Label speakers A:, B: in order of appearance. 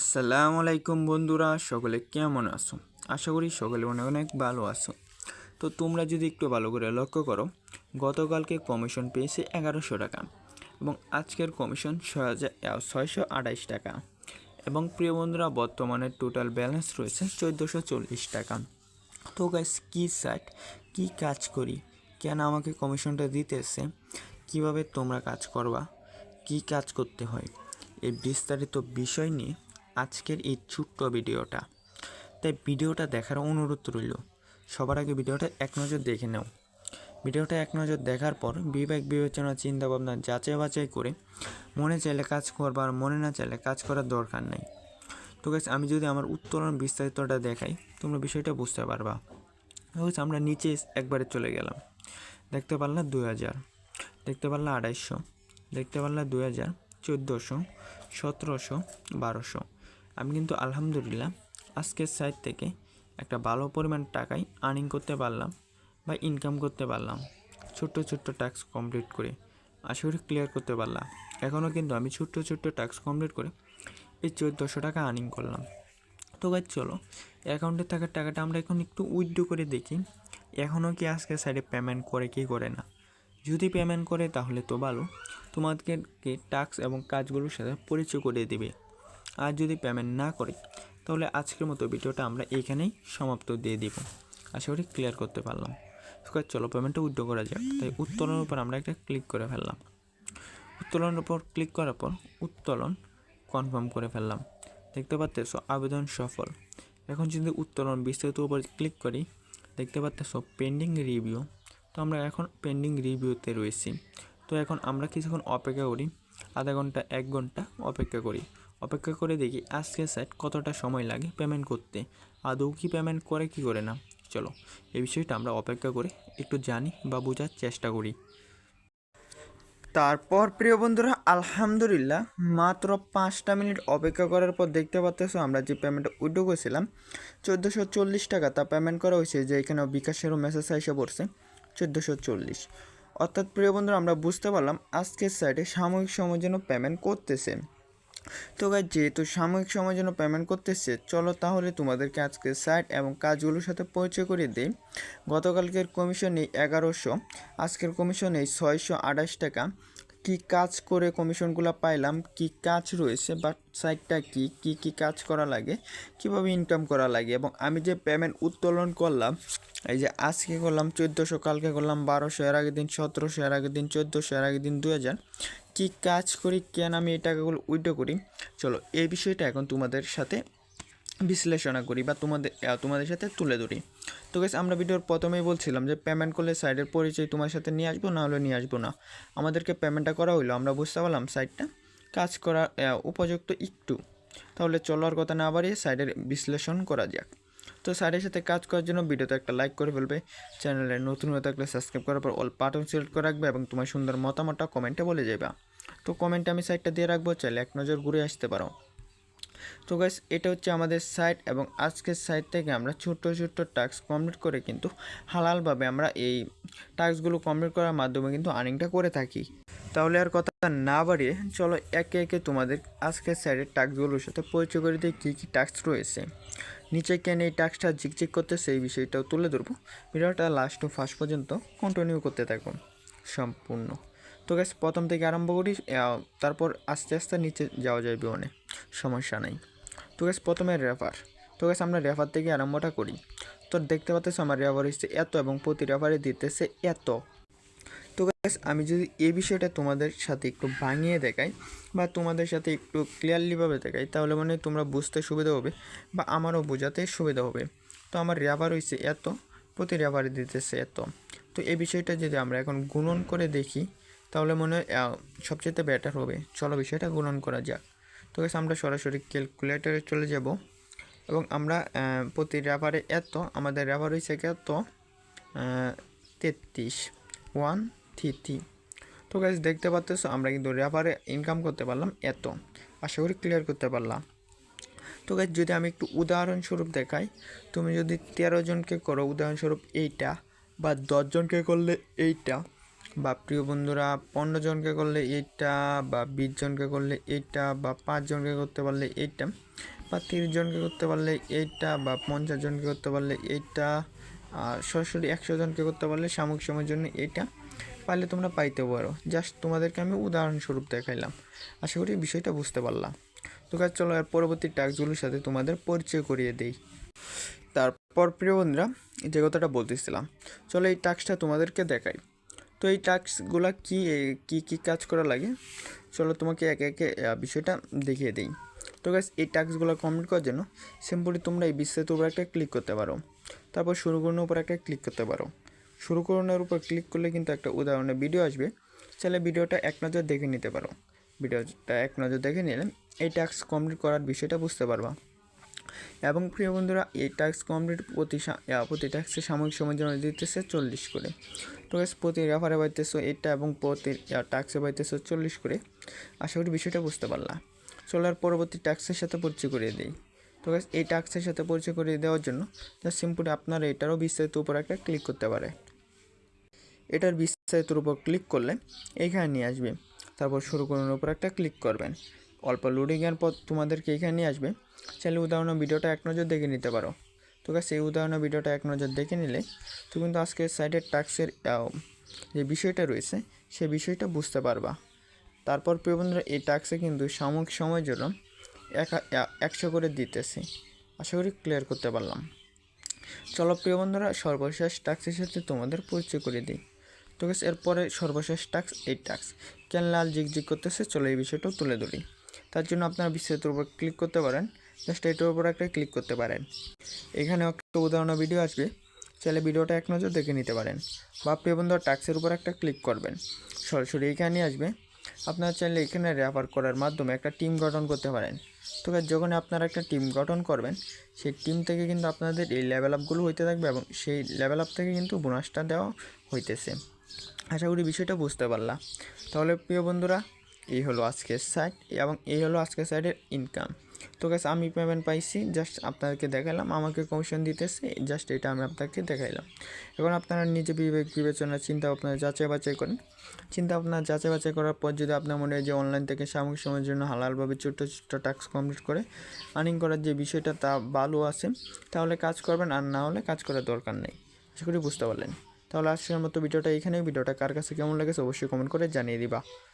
A: আসসালামু আলাইকুম বন্ধুরা, সকলে কেমন আছো? আশা করি সকলে অনেক অনেক ভালো আছো। তো তোমরা যদি একটু ভালো করে লক্ষ্য করো, গতকালকে কমিশন পেয়েছে এগারোশো টাকা এবং আজকের কমিশন ছয়শো আঠাইশ টাকা এবং প্রিয় বন্ধুরা, বর্তমানে টোটাল ব্যালেন্স রয়েছে চোদ্দোশো চল্লিশ টাকা। তো গাইস কী সাইট কী কাজ করি? কেন আমাকে কমিশনটা দিতেছে? কীভাবে তোমরা কাজ করবা? কি কাজ করতে হয়? এই বিস্তারিত বিষয় নিয়ে আজকের এই ছোট্ট ভিডিওটা। তাই ভিডিওটা দেখার অনুরোধ রইল। সবার আগে ভিডিওটা এক নজর দেখে নাও। ভিডিওটা এক নজর দেখার পর বিবেক বিবেচনা চিন্তা ভাবনা যাচাই বাছাই করে মনে চাইলে কাজ করবার, মনে না চাইলে কাজ করার দরকার নেই। তো গাছ আমি যদি আমার উত্তরণ বিস্তারিতটা দেখাই, তোমরা বিষয়টা বুঝতে পারবা। গাইস আমরা নিচে একবারে চলে গেলাম। দেখতে পারলাম দুই হাজার দেখতে পারলাম আড়াইশো, দেখতে পারলাম দুই হাজার চোদ্দোশো, সতেরোশো, বারোশো। আমি কিন্তু আলহামদুলিল্লাহ আজকের সাইড থেকে একটা ভালো পরিমাণ টাকাই আর্নিং করতে পারলাম বা ইনকাম করতে পারলাম। ছোট্ট ছোট্ট টাস্ক কমপ্লিট করে আশা করি ক্লিয়ার করতে পারলাম। এখনও কিন্তু আমি ছোট্ট ছোট্ট টাস্ক কমপ্লিট করে এই চোদ্দোশো টাকা আর্নিং করলাম। তো গাছ চলো অ্যাকাউন্টে থাকার টাকাটা আমরা এখন একটু উইথড্র করে দেখি। এখনও কি আজকে সাইডে পেমেন্ট করে, কি করে না? যদি পেমেন্ট করে তাহলে তো ভালো। তোমাদেরকে টাস্ক এবং কাজগুলোর সাথে পরিচয় করে দেবে। আর যদি পেমেন্ট না করে, তাহলে আজকের মতো ভিডিওটা আমরা এইখানেই সমাপ্ত দিয়ে দিব। আশা করি ক্লিয়ার করতে পারলাম। তো চলো পেমেন্টটা উইথড্র করা যাক। তাই উত্তোলনের উপর আমরা একটা ক্লিক করে ফেললাম। উত্তোলনের উপর ক্লিক করার পর উত্তোলন কনফার্ম করে ফেললাম। দেখতে পাচ্ছ আবেদন সফল। এখন যদি উত্তোলন বিস্তারিত উপর ক্লিক করি, দেখতে পাচ্ছ পেন্ডিং রিভিউ তো আমরা এখন পেন্ডিং রিভিউতে রয়েছি। তো এখন আমরা কিছুক্ষণ অপেক্ষা করি, আধা ঘণ্টা, এক ঘণ্টা অপেক্ষা করি। অপেক্ষা করে দেখি আজকের সাইট কতটা সময় লাগে পেমেন্ট করতে। আদৌ কি পেমেন্ট করে, কি করে না? চলো, এই বিষয়টা আমরা অপেক্ষা করে একটু জানি বা বোঝার চেষ্টা করি। তারপর প্রিয় বন্ধুরা, আলহামদুলিল্লাহ, মাত্র পাঁচটা মিনিট অপেক্ষা করার পর দেখতে পাচ্তেছো আমরা যে পেমেন্টটা উইড্রো করেছিলাম, চোদ্দোশো চল্লিশ টাকা তা পেমেন্ট করা হয়েছে যে এখানে বিকাশেরও মেসেজ এসে পড়ছে, চোদ্দোশো চল্লিশ। অর্থাৎ প্রিয় বন্ধুরা, আমরা বুঝতে পারলাম আজকের সাইটে সাময়িক সময়ের জন্য পেমেন্ট করতেছে। তো গাই যেহেতু সাময়িক সময়ের জন্য পেমেন্ট করতেছে, চলো তাহলে তোমাদেরকে আজকে সাইট এবং কাজগুলোর সাথে পরিচয় করে দিই। গতকালকের কমিশন এই এগারোশো, আজকের কমিশন এই ছয়শো আঠাশ টাকা। কি কাজ করে কমিশনগুলো পাইলাম, কি কাজ রয়েছে, বা সাইটটা কি কি কি কাজ করা লাগে, কীভাবে ইনকাম করা লাগে, এবং আমি যে পেমেন্ট উত্তোলন করলাম, এই যে আজকে করলাম চোদ্দোশো, কালকে করলাম বারোশো, এর আগের দিন সতেরোশো, এর আগের দিন চোদ্দোশো, এর আগের দিন দু হাজার, কী কাজ করি, কেন আমি এই টাকাগুলো উইড্রো করি? চলো, এই বিষয়টা এখন তোমাদের সাথে বিশ্লেষণা করি বা তোমাদের তোমাদের সাথে তুলে ধরি। তো গেস আমরা ভিডিওর প্রথমেই বলছিলাম যে পেমেন্ট করলে সাইডের পরিচয় তোমার সাথে নিয়ে আসব, না হলে নিয়ে আসব না। আমাদেরকে পেমেন্টটা করা হইল, আমরা বুঝতে পারলাম সাইডটা কাজ করা উপযুক্ত একটু। তাহলে চলার কথা না বাড়িয়ে সাইডের বিশ্লেষণ করা যাক। তো সাইডের সাথে কাজ করার জন্য ভিডিওতে একটা লাইক করে ফেলবে। চ্যানেলে নতুন হয়ে থাকলে সাবস্ক্রাইব করার পর অল পাটন সিলেক্ট করে রাখবে এবং তোমার সুন্দর মতামতটা কমেন্টে বলে যাবে তো কমেন্টে আমি সাইটটা দিয়ে রাখব, চাইলে এক নজর ঘুরে আসতে পারো। তো গাইস এটা হচ্ছে আমাদের সাইট এবং আজকের সাইট থেকে আমরা ছোট্ট ছোট্ট টাস্ক কমপ্লিট করে কিন্তু হালালভাবে আমরা এই টাস্কগুলো কমপ্লিট করার মাধ্যমে কিন্তু আর্নিংটা করে থাকি। তাহলে আর কথা না বাড়িয়ে চলো একে একে তোমাদের আজকের সাইডের টাস্কগুলোর সাথে পরিচয় করে দিয়ে কী কী টাস্ক রয়েছে। নিচে কেন এই টাস্কটা ঝিকঝিক করতে সেই বিষয়টাও তুলে ধরবো। ভিডিওটা লাস্ট টু ফার্স্ট পর্যন্ত কন্টিনিউ করতে থাকুন সম্পূর্ণ। তো গ্যাস প্রথম থেকে আরম্ভ করি তারপর আস্তে আস্তে নিচে যাওয়া যায় বিমানে সমস্যা নেই। তো গ্যাস প্রথমে রেফার তো গ্যাস আমরা রেফার থেকে আরম্ভটা করি। তো দেখতে পাচ্ছ আমার রেফার হচ্ছে এত এবং প্রতি রেফারে দিতেছে এত। তো গ্যাস আমি যদি এই বিষয়টা তোমাদের সাথে একটু ভাঙিয়ে দেখাই বা তোমাদের সাথে একটু ক্লিয়ারলিভাবে দেখাই, তাহলে মানে তোমরা বুঝতে সুবিধা হবে বা আমারও বোঝাতে সুবিধা হবে। তো আমার রেফার হয়েছে এত, প্রতি রেফারে দিতেছে এত। তো এই বিষয়টা যদি আমরা এখন গুণন করে দেখি, তাহলে মনে হয় সবচেয়ে বেটার হবে। চলো বিষয়টা গুণন করা যাক। গেছে আমরা সরাসরি ক্যালকুলেটারে চলে যাব। এবং আমরা প্রতি র্যাপারে এত, আমাদের র্যাপার হয়েছে এত তেত্রিশ। ওয়ান থ্রি তো গাছ দেখতে পাচ্ছ আমরা কিন্তু র্যাপারে ইনকাম করতে পারলাম এত। আশা করি ক্লিয়ার করতে পারলাম তো গাছ যদি আমি একটু উদাহরণস্বরূপ দেখাই, তুমি যদি তেরো জনকে করো, উদাহরণস্বরূপ এইটা, বা দশজনকে করলে এইটা বা প্রিয় বন্ধুরা, পনেরো জনকে করলে এইটা বা বিশ জনকে করলে এইটা বা পাঁচ জনকে করতে পারলে এইটা বা তিরিশ জনকে করতে পারলে এইটা বা পঞ্চাশ জনকে করতে পারলে এইটা আর সরাসরি একশো জনকে করতে পারলে সাময়িক সময়ের জন্য এইটা পারলে তোমরা পাইতে পারো। জাস্ট তোমাদেরকে আমি উদাহরণস্বরূপ দেখাইলাম। আশা করি বিষয়টা বুঝতে পারলাম। তো কাজ চলো আর পরবর্তী টাস্কগুলোর সাথে তোমাদের পরিচয় করিয়ে দেই। তারপর প্রিয় বন্ধুরা, যে কথাটা বলতেছিলাম, চলো এই টাস্কটা তোমাদেরকে দেখাই। তো এই টাস্কগুলো কী কী কী কাজ করা লাগে? চলো তোমাকে একে একে বিষয়টা দেখিয়ে দিই। তো গাছ এই টাস্কগুলো কমপ্লিট করার জন্য সিম্পলি তোমরা এই বিস্তারিত উপর একটা ক্লিক করতে পারো। তারপর শুরু করানোর উপর একটা ক্লিক করতে পারো। শুরু করানোর উপর ক্লিক করলে কিন্তু একটা উদাহরণের ভিডিও আসবে। চাইলে ভিডিওটা এক নজর দেখে নিতে পারো। ভিডিওটা এক নজর দেখে নিলে এই টাস্ক কমপ্লিট করার বিষয়টা বুঝতে পারবা। এবং প্রিয় বন্ধুরা, এই টাস্ক কমপ্লিট প্রতি প্রতি টাস্কে সাময়িক সময়ের জন্য দিতেছে চল্লিশ করে। তো প্রতি রেফারে পাইতেছো এটা এবং প্রতি টাক্সে পাইতেছো চল্লিশ করে। আশা করি বিষয়টা বুঝতে পারলা। চলার পরবর্তী টাক্সের সাথে পরিচয় করিয়ে দিই। তো এই টাক্সের সাথে পরিচয় করিয়ে দেওয়ার জন্য জাস্ট সিম্পলি আপনারা এটারও বিস্তারিত উপর একটা ক্লিক করতে পারে। এটার বিস্তারিতর উপর ক্লিক করলে এইখানে নিয়ে আসবে। তারপর শুরু করানোর উপর একটা ক্লিক করবেন। অল্প লোডিংয়ের পর তোমাদেরকে এইখানে নিয়ে আসবে। চাইলে উদাহরণ ভিডিওটা এক নজর দেখে নিতে পারো। তো এই উদাহরণ ভিডিওটা এক নজর দেখে নিলে তুমি কিন্তু আজকে সাইডের টাক্সের যে বিষয়টা রয়েছে সেই বিষয়টা বুঝতে পারবা। তারপর প্রিয় বন্ধুরা, এই টাক্সে কিন্তু সাময়িক সময়ের জন্য এক, একশো করে দিতেছে। আশা করি ক্লিয়ার করতে পারলাম। চলো প্রিয় বন্ধুরা, সর্বশেষ টাক্সের সাথে তোমাদের পরিচয় করে দিই। তো গেছে এরপরে সর্বশেষ টাক্স এই টাক্স কেন লাল জিগজিগ করতেছে, চলো এই বিষয়টাও তুলে ধরি। তার জন্য আপনারা বিস্তারিতর উপর ক্লিক করতে পারেন। জাস্ট এটার উপর একটা ক্লিক করতে পারেন। এখানে একটা উদাহরণ ভিডিও আসবে। চাইলে ভিডিওটা এক নজর দেখে নিতে পারেন। বা প্রিয় বন্ধুরা টাক্সের উপর একটা ক্লিক করবেন। সরাসরি এখানে আসবে। আপনারা চাইলে এখানে রেফার করার মাধ্যমে একটা টিম গঠন করতে পারেন। তো যখন আপনারা একটা টিম গঠন করবেন, সেই টিম থেকে কিন্তু আপনাদের এই লেভেল আপগুলো হইতে থাকবে এবং সেই লেভেল আপ থেকে কিন্তু বোনাসটা দেওয়া হইতেছে। আশা করি বিষয়টা বুঝতে পারলাম তাহলে প্রিয় বন্ধুরা এই হলো আজকের সাইট এবং এই হলো আজকের সাইডের ইনকাম তো গাছ আমি পেমেন্ট পাইছি জাস্ট আপনাদেরকে দেখালাম, আমাকে কমিশন দিতেছে জাস্ট এটা আমি আপনাকে দেখাইলাম। এখন আপনারা নিজে বিবেক বিবেচনা চিন্তা ভাবনা যাচাই বাছাই করেন। চিন্তা ভাবনা যাচাই বাছাই করার পর যদি আপনার মনে হয় যে অনলাইন থেকে সাময়িক সময়ের জন্য হালালভাবে ছোট্ট ছোট্ট টাস্ক কমপ্লিট করে আর্নিং করার যে বিষয়টা তা ভালো আছে, তাহলে কাজ করবেন, আর না হলে কাজ করার দরকার নেই। আশা করি বুঝতে পারলেন। তাহলে আজকের মতো ভিডিওটা এখানেই। ভিডিওটা কার কাছে কেমন লেগেছে অবশ্যই কমেন্ট করে জানিয়ে দিবা।